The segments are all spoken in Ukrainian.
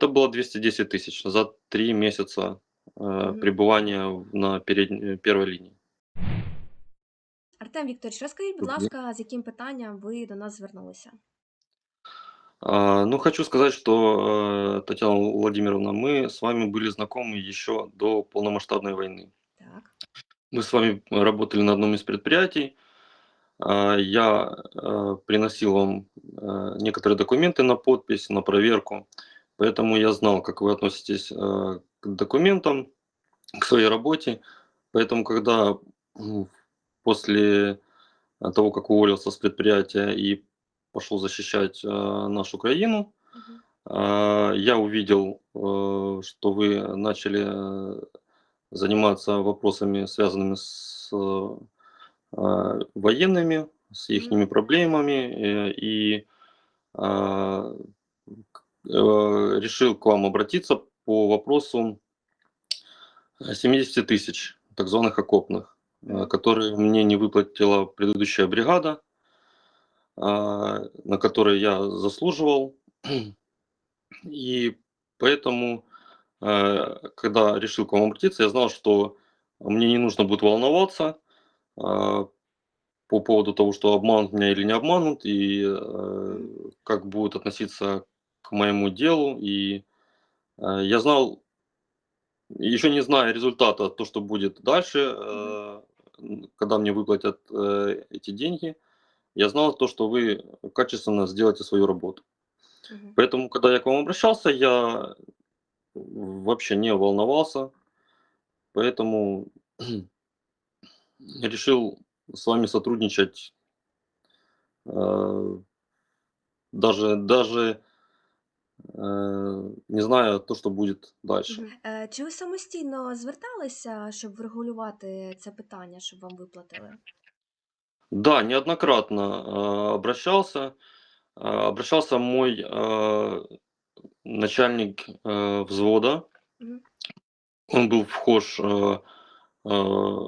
Это было 210 тысяч за 3 месяца э, в- на передней, первой линии. Артем Вікторович, розкажіть, будь ласка, з яким питанням ви до нас звернулися? А, Ну, хочу сказать, что, э, Татьяна Владимировна, мы с вами были знакомы еще до полномасштабной войны. Так. Мы с вами работали на одном из предприятий. А, Я э, приносил вам э, некоторые документы на подпись, на проверку. Поэтому я знал, как вы относитесь э, к документам, к своей работе. Поэтому, когда м, после э, того, как уволился с предприятия и пошел защищать э, нашу Украину, а, я увидел, э, что вы начали э, заниматься вопросами, связанными с э, военными, с их проблемами, э, и э, решил к вам обратиться по вопросу э, 70 тысяч так званых окопных, э, которые мне не выплатила предыдущая бригада, а, на которые я заслуживал. И поэтому, э, когда решил к вам обратиться, я знал, что мне не нужно будет волноваться по поводу того, что обманут меня или не обманут, и э, как будут относиться к моему делу. И э, я знал, еще не зная результата, то, что будет дальше, э, когда мне выплатят э, эти деньги, я знал то, что вы качественно сделаете свою работу. Мгм. Поэтому, когда я к вам обращался, я вообще не волновался, поэтому решил с вами сотрудничать, э, даже, даже не зная то, что будет дальше. Мгм. Е, Чи ви самостійно зверталися, щоб врегулювати це питання, щоб вам виплатили? Да, неоднократно э, обращался. Э, обращался мой э, начальник э, взвода. Мгм. Он был вхож, э, э,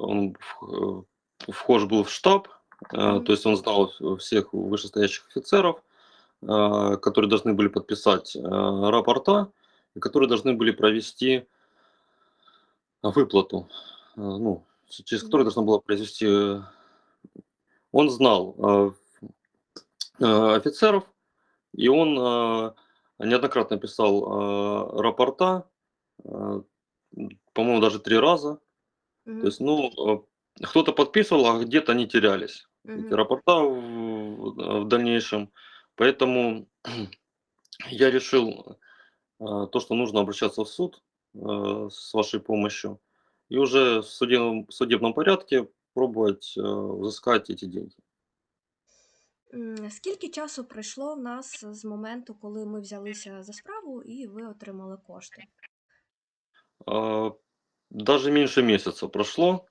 он в- э, вхож был в штаб, э, Мгм. то есть он знал в- всех вышестоящих офицеров, э, Которые должны были подписать э, рапорта, и которые должны были провести выплату, э, ну, через Мгм. которую должна была произвести. э, Он знал офицеров, и он неоднократно писал рапорта, по-моему, даже три раза. То Мгм. есть, ну, кто-то подписывал, а где-то они терялись, эти Мгм. рапорта в, в дальнейшем. Поэтому я решил э, то, что нужно обращаться в суд э, с вашей помощью и уже в судебном, в судебном порядке пробовать э, взыскать эти деньги. М, Скільки часу пройшло в нас з моменту, коли ми взялися за справу і ви отримали кошти? А, Даже меньше месяца прошло.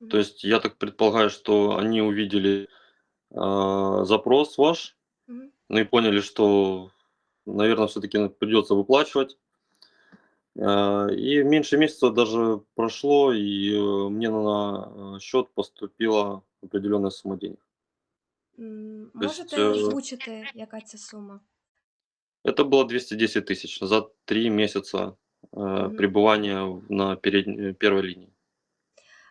Мгм. То есть я так предполагаю, что они увидели а, запрос ваш, Мгм. ну и поняли, что, наверное, все-таки придется выплачивать. А, И меньше месяца даже прошло, и э, мне на э, счет поступила определенная сумма денег. М, То есть Можете э, озвучити, яка це сума? это было 210 тысяч за три месяца э, Мгм. пребывания в- на передней, первой линии.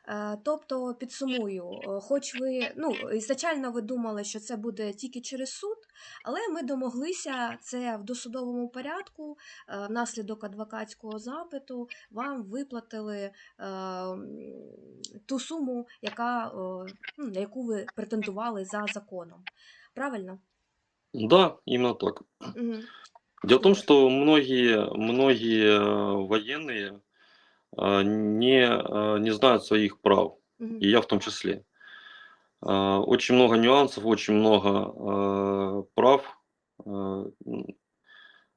Е, Тобто, підсумую, е, хоч ви ну ізначально ви думали, що це буде тільки через суд, але ми домоглися це в досудовому порядку. е, Внаслідок адвокатського запиту вам виплатили е, ту суму, яка е, ну, на яку ви претендували за законом. Правильно? Да, именно так. Угу. Дело в том, Супер. что многие, многие э, военные не, а, не знают своих прав, Угу. и я в том числе. А, Очень много нюансов, очень много а, прав а,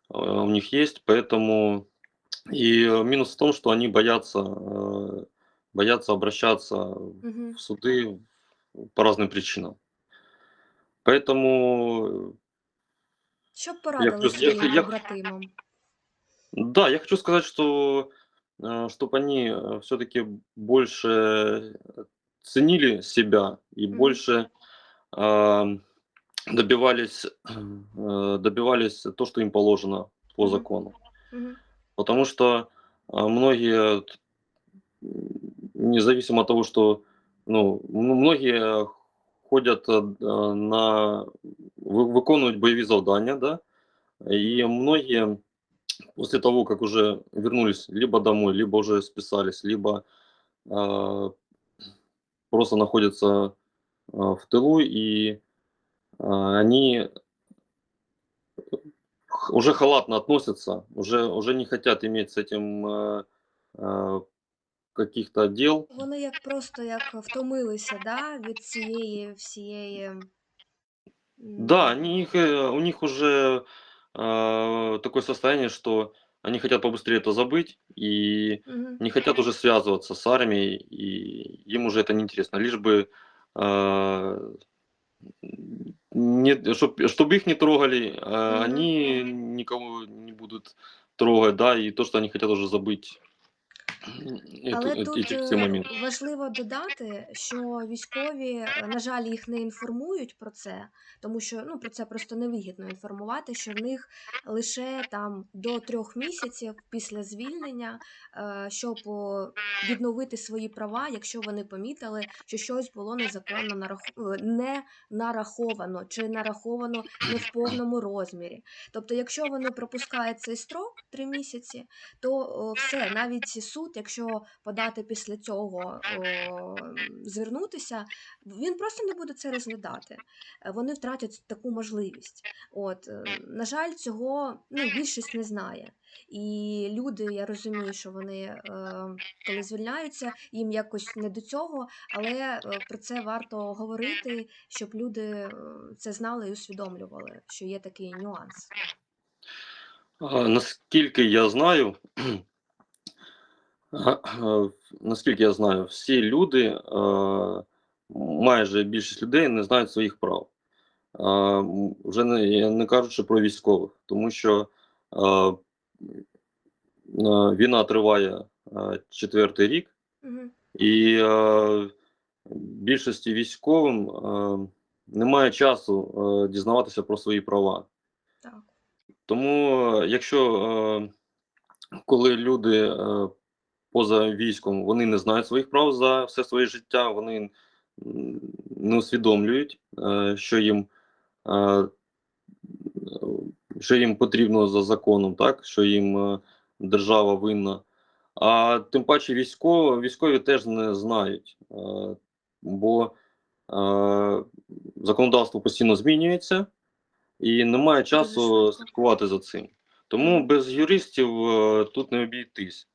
у них есть, поэтому и э, минус в том, что они боятся, э, боятся обращаться Угу. в суды по разным причинам. Поэтому Що б порадили хочу, я, своїм я, побратимам? Да, я хочу сказать, что чтобы они все-таки больше э, ценили себя и больше ам, добивались, э, добивались то, что им положено по закону. Мгм. Потому что а, многие, независимо от того, что ну, многие ходят а, на виконують бойові завдання, да? и многие после того, как уже вернулись либо домой, либо уже списались, либо а, просто находятся а, в тылу, и а, они х- уже халатно относятся, уже, уже не хотят иметь с этим а, а, каких-то дел. Вони як просто як втомилися, да, від цієї всієї. м, Да, они, их, э, у них уже а, такое состояние, что они хотят побыстрее это забыть и Мгм. не хотят уже связываться с армией, и им уже это неинтересно. Лишь бы а, не, чтобы их не трогали, а Мгм. они никого не будут трогать, да, и то, что они хотят уже забыть Але э- тут эти все е, моменты. важливо додати, що військові, е, на жаль, їх не інформують про це, тому що ну, про це просто невигідно інформувати, що в них лише там до трьох місяців після звільнення, е, щоб о, відновити свої права, якщо вони помітили, що щось було незаконно нараху... е, не нараховано чи нараховано не в повному розмірі. Тобто, якщо вони пропускають цей строк три місяці, то о, все, навіть суд, якщо подати після цього о, звернутися, він просто не буде це розглядати. Е, Вони втратять таку можливість. От, е, на жаль, цього ну, більшість не знає. І люди, я розумію, що вони, е, коли звільняються, їм якось не до цього, але про це варто говорити, щоб люди це знали і усвідомлювали, що є такий нюанс. Наскільки я знаю, наскільки я знаю, всі люди, майже більшість людей не знають своїх прав. Вже не, я не кажучи про військових, тому що війна триває четвертий рік, і більшості військовим немає часу дізнаватися про свої права. Тому, якщо коли люди поза військом вони не знають своїх прав за все своє життя, вони не усвідомлюють, е, що їм, е, що їм потрібно за законом, так що їм е, держава винна. А тим паче військові, військові теж не знають, бо законодавство постійно змінюється і немає часу слідкувати за цим. Тому без юристів тут не обійтись.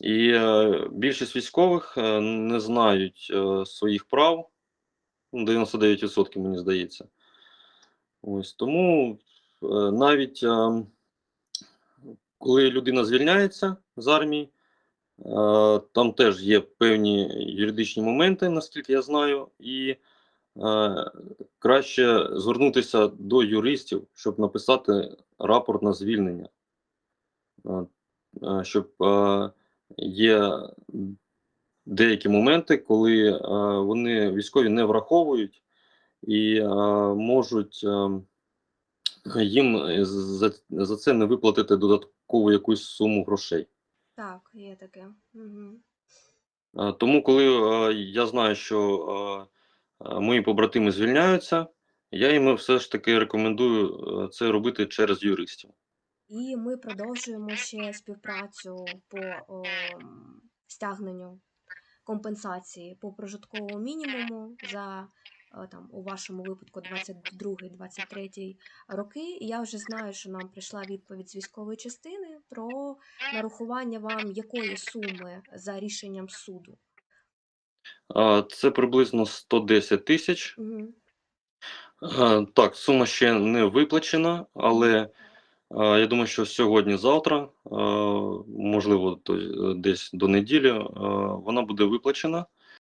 І е, більшість військових е, не знають е, своїх прав. Ну, 99% мені здається. Ось тому е, навіть е, коли людина звільняється з армії, е, там теж є певні юридичні моменти, наскільки я знаю, і е, краще звернутися до юристів, щоб написати рапорт на звільнення. Е, Щоб е, є деякі моменти, коли е, вони військові не враховують і е, можуть е, їм за, за це не виплатити додаткову якусь суму грошей. Так, є таке. Угу. Е, Тому, коли е, я знаю, що е, е, мої побратими звільняються, я їм все ж таки рекомендую е, це робити через юристів. І ми продовжуємо ще співпрацю по о, стягненню компенсації по прожитковому мінімуму за е, там у вашому випадку 22-23 роки. І я вже знаю, що нам прийшла відповідь з військової частини про нарахування вам якої суми за рішенням суду. Це приблизно 110 тисяч. Угу. Так, сума ще не виплачена, але я думаю, що сьогодні-завтра, е, можливо, то- десь до неділі, е, вона буде виплачена.